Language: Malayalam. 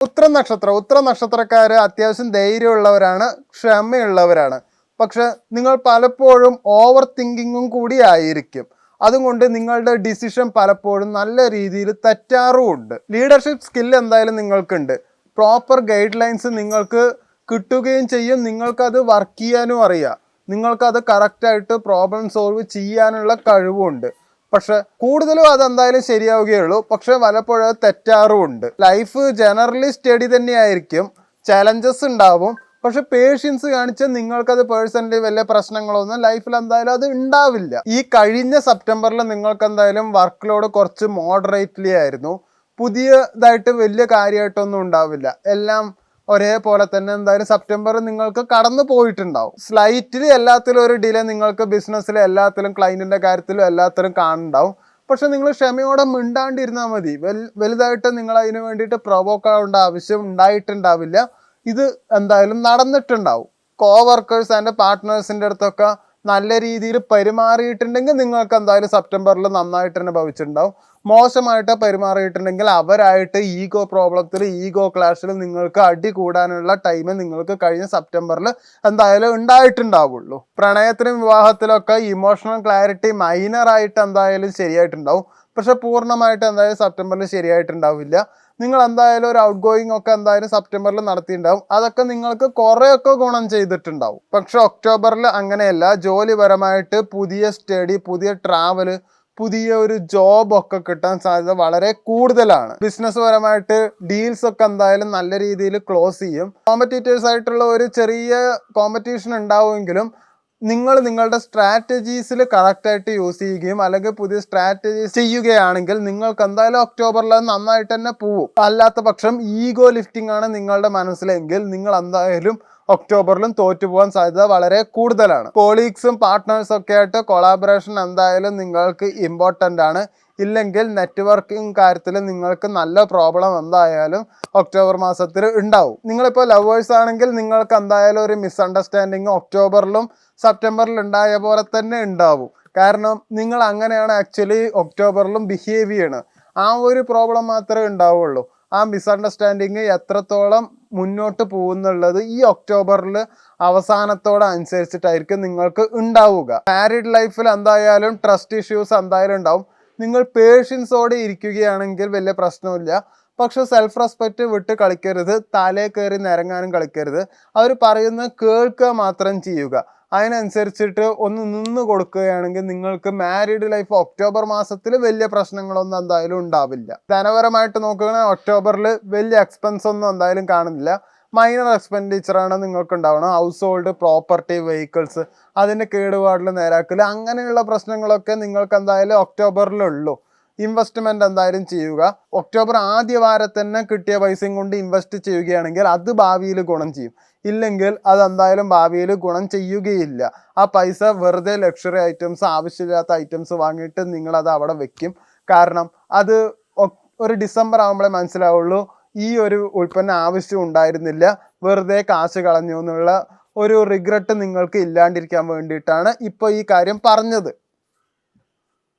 ഉത്തര നക്ഷത്രം ഉത്തര നക്ഷത്രക്കാർ അത്യാവശ്യം ധൈര്യമുള്ളവരാണ് ക്ഷമയുള്ളവരാണ്. പക്ഷെ നിങ്ങൾ പലപ്പോഴും ഓവർ തിങ്കിങ്ങും കൂടി ആയിരിക്കും. അതുകൊണ്ട് നിങ്ങളുടെ ഡിസിഷൻ പലപ്പോഴും നല്ല രീതിയിൽ തെറ്റാറുമുണ്ട്. ലീഡർഷിപ്പ് സ്കിൽ എന്തായാലും നിങ്ങൾക്കുണ്ട്. പ്രോപ്പർ ഗൈഡ് ലൈൻസ് നിങ്ങൾക്ക് കിട്ടുകയും ചെയ്യും. നിങ്ങൾക്കത് വർക്ക് ചെയ്യാനും അറിയാം. നിങ്ങൾക്കത് കറക്റ്റായിട്ട് പ്രോബ്ലം സോൾവ് ചെയ്യാനുള്ള കഴിവുമുണ്ട് പക്ഷെ കൂടുതലും അതെന്തായാലും ശരിയാവുകയുള്ളൂ. പക്ഷെ പലപ്പോഴും തെറ്റാറും തെറ്റാറുമുണ്ട്. ലൈഫ് ജനറലി സ്റ്റഡി തന്നെയായിരിക്കും. ചലഞ്ചസ് ഉണ്ടാവും. പക്ഷെ പേഷ്യൻസ് കാണിച്ച് നിങ്ങൾക്കത് പേഴ്സണലി വലിയ പ്രശ്നങ്ങളൊന്നും ലൈഫിൽ എന്തായാലും അത് ഉണ്ടാവില്ല. ഈ കഴിഞ്ഞ സെപ്റ്റംബറിൽ നിങ്ങൾക്ക് എന്തായാലും വർക്ക് ലോഡ് കുറച്ച് മോഡറേറ്റ്ലി ആയിരുന്നു. പുതിയതായിട്ട് വലിയ കാര്യമായിട്ടൊന്നും ഉണ്ടാവില്ല. എല്ലാം ഒരേപോലെ തന്നെ എന്തായാലും സെപ്റ്റംബർ നിങ്ങൾക്ക് കടന്നു പോയിട്ടുണ്ടാവും. സ്ലൈറ്റിൽ എല്ലാത്തിലും ഒരു ഡിലേ നിങ്ങൾക്ക് ബിസിനസ്സിൽ എല്ലാത്തിലും ക്ലൈന്റിന്റെ കാര്യത്തിലും എല്ലാത്തിലും കാണുന്നുണ്ടാവും. പക്ഷെ നിങ്ങൾ ക്ഷമയോടെ മിണ്ടാണ്ടിരുന്നാൽ മതി. വെൽ വലുതായിട്ട് നിങ്ങൾ അതിന് വേണ്ടിയിട്ട് പ്രൊവോക്ക് ആവേണ്ട ആവശ്യം ഉണ്ടായിട്ടുണ്ടാവില്ല. ഇത് എന്തായാലും നടന്നിട്ടുണ്ടാവും. കോ വർക്കേഴ്സ് ആൻഡ് പാർട്ട്നേഴ്സിന്റെ അടുത്തൊക്കെ നല്ല രീതിയിൽ പെരുമാറിയിട്ടുണ്ടെങ്കിൽ നിങ്ങൾക്ക് എന്തായാലും സെപ്റ്റംബറിൽ നന്നായിട്ട് തന്നെ ഭവിച്ചിട്ടുണ്ടാവും. മോശമായിട്ട് പെരുമാറിയിട്ടുണ്ടെങ്കിൽ അവരായിട്ട് ഈഗോ പ്രോബ്ലത്തിൽ ഈഗോ ക്ലാഷിൽ നിങ്ങൾക്ക് അടി കൂടാനുള്ള ടൈം നിങ്ങൾക്ക് കഴിഞ്ഞ സെപ്റ്റംബറിൽ എന്തായാലും ഉണ്ടായിട്ടുണ്ടാവുള്ളൂ. പ്രണയത്തിനും വിവാഹത്തിലൊക്കെ ഇമോഷണൽ ക്ലാരിറ്റി മൈനറായിട്ട് എന്തായാലും ശരിയായിട്ടുണ്ടാവും. പക്ഷെ പൂർണമായിട്ട് എന്തായാലും സെപ്റ്റംബറിൽ ശരിയായിട്ടുണ്ടാവില്ല. നിങ്ങൾ എന്തായാലും ഒരു ഔട്ട് ഗോയിങ് ഒക്കെ എന്തായാലും സെപ്റ്റംബറിൽ നടത്തിയിട്ടുണ്ടാവും. അതൊക്കെ നിങ്ങൾക്ക് കുറേയൊക്കെ ഗുണം ചെയ്തിട്ടുണ്ടാവും. പക്ഷെ ഒക്ടോബറിൽ അങ്ങനെയല്ല. ജോലിപരമായിട്ട് പുതിയ സ്റ്റഡി പുതിയ ട്രാവൽ പുതിയ ഒരു ജോബ് ഒക്കെ കിട്ടാൻ സാധ്യത വളരെ കൂടുതലാണ്. ബിസിനസ് പരമായിട്ട് ഡീൽസ് ഒക്കെ എന്തായാലും നല്ല രീതിയിൽ ക്ലോസ് ചെയ്യും. കോമ്പറ്റീറ്റേഴ്സ് ആയിട്ടുള്ള ഒരു ചെറിയ കോമ്പറ്റീഷൻ ഉണ്ടാവുമെങ്കിലും നിങ്ങൾ നിങ്ങളുടെ സ്ട്രാറ്റജീസിൽ കറക്റ്റായിട്ട് യൂസ് ചെയ്യുകയും അല്ലെങ്കിൽ പുതിയ സ്ട്രാറ്റജീസ് ചെയ്യുകയാണെങ്കിൽ നിങ്ങൾക്ക് എന്തായാലും ഒക്ടോബറിൽ നന്നായിട്ട് തന്നെ പോവും. അല്ലാത്ത പക്ഷം ഈഗോ ലിഫ്റ്റിംഗ് ആണ് നിങ്ങളുടെ മനസ്സിലെങ്കിൽ നിങ്ങൾ എന്തായാലും ഒക്ടോബറിലും തോറ്റുപോകാൻ സാധ്യത വളരെ കൂടുതലാണ്. കോളീഗ്സും പാർട്ട്നേഴ്സും ഒക്കെ ആയിട്ട് കൊളാബറേഷൻ എന്തായാലും നിങ്ങൾക്ക് ഇമ്പോർട്ടന്റ് ആണ്. ഇല്ലെങ്കിൽ നെറ്റ്വർക്കിംഗ് കാര്യത്തിൽ നിങ്ങൾക്ക് നല്ല പ്രോബ്ലം എന്തായാലും ഒക്ടോബർ മാസത്തിൽ ഉണ്ടാവും. നിങ്ങളിപ്പോൾ ലവേഴ്സ് ആണെങ്കിൽ നിങ്ങൾക്ക് എന്തായാലും ഒരു മിസ്അണ്ടർസ്റ്റാൻഡിങ് ഒക്ടോബറിലും സെപ്റ്റംബറിൽ ഉണ്ടായ പോലെ തന്നെ ഉണ്ടാവും. കാരണം നിങ്ങൾ അങ്ങനെയാണ് ആക്ച്വലി ഒക്ടോബറിലും ബിഹേവ് ചെയ്യണത്. ആ ഒരു പ്രോബ്ലം മാത്രമേ ഉണ്ടാവുള്ളൂ. ആ മിസ്അണ്ടർസ്റ്റാൻഡിങ് എത്രത്തോളം മുന്നോട്ട് പോകുന്നുള്ളത് ഈ ഒക്ടോബറിൽ അവസാനത്തോടെ അനുസരിച്ചിട്ടായിരിക്കും നിങ്ങൾക്ക് ഉണ്ടാവുക. മാരീഡ് ലൈഫിൽ എന്തായാലും ട്രസ്റ്റ് ഇഷ്യൂസ് എന്തായാലും ഉണ്ടാവും. നിങ്ങൾ പേഷ്യൻസോടെ ഇരിക്കുകയാണെങ്കിൽ വലിയ പ്രശ്നമില്ല പക്ഷെ സെൽഫ് റെസ്പെക്റ്റ് വിട്ട് കളിക്കരുത്. തലേ കയറി നിരങ്ങാനും കളിക്കരുത്. അവർ പറയുന്നത് കേൾക്കുക മാത്രം ചെയ്യുക. അതിനനുസരിച്ചിട്ട് ഒന്ന് നിന്ന് കൊടുക്കുകയാണെങ്കിൽ നിങ്ങൾക്ക് മാരീഡ് ലൈഫ് ഒക്ടോബർ മാസത്തിൽ വലിയ പ്രശ്നങ്ങളൊന്നും എന്തായാലും ഉണ്ടാവില്ല. ധനപരമായിട്ട് നോക്കുകയാണെങ്കിൽ ഒക്ടോബറിൽ വലിയ എക്സ്പെൻസ് ഒന്നും എന്തായാലും കാണുന്നില്ല. മൈനർ എക്സ്പെൻഡിച്ചറാണ് നിങ്ങൾക്ക് ഉണ്ടാവണം ഹൗസ് ഹോൾഡ് പ്രോപ്പർട്ടി വെഹിക്കിൾസ് അതിന്റെ കേടുപാടിൽ നേരാക്കൽ അങ്ങനെയുള്ള പ്രശ്നങ്ങളൊക്കെ നിങ്ങൾക്ക് എന്തായാലും ഒക്ടോബറിലുള്ളൂ ഇൻവെസ്റ്റ്മെന്റ് എന്തായാലും ചെയ്യുക. ഒക്ടോബർ ആദ്യ വാരം തന്നെ കിട്ടിയ പൈസയും കൊണ്ട് ഇൻവെസ്റ്റ് ചെയ്യുകയാണെങ്കിൽ അത് ഭാവിയിൽ ഗുണം ചെയ്യും. ഇല്ലെങ്കിൽ അത് എന്തായാലും ഭാവിയിൽ ഗുണം ചെയ്യുകയില്ല. ആ പൈസ വെറുതെ ലക്ഷറി ഐറ്റംസ് ആവശ്യമില്ലാത്ത ഐറ്റംസ് വാങ്ങിയിട്ട് നിങ്ങൾ അത് അവിടെ വെക്കും. കാരണം അത് ഒരു ഡിസംബർ ആകുമ്പോഴേ മനസ്സിലാവുള്ളൂ ഈ ഒരു ഉൽപ്പന്നം ആവശ്യം ഉണ്ടായിരുന്നില്ല. വെറുതെ കാശ് കളഞ്ഞു എന്നുള്ള ഒരു റിഗ്രറ്റ് നിങ്ങൾക്ക് ഇല്ലാണ്ടിരിക്കാൻ വേണ്ടിയിട്ടാണ് ഇപ്പോൾ ഈ കാര്യം പറഞ്ഞത്.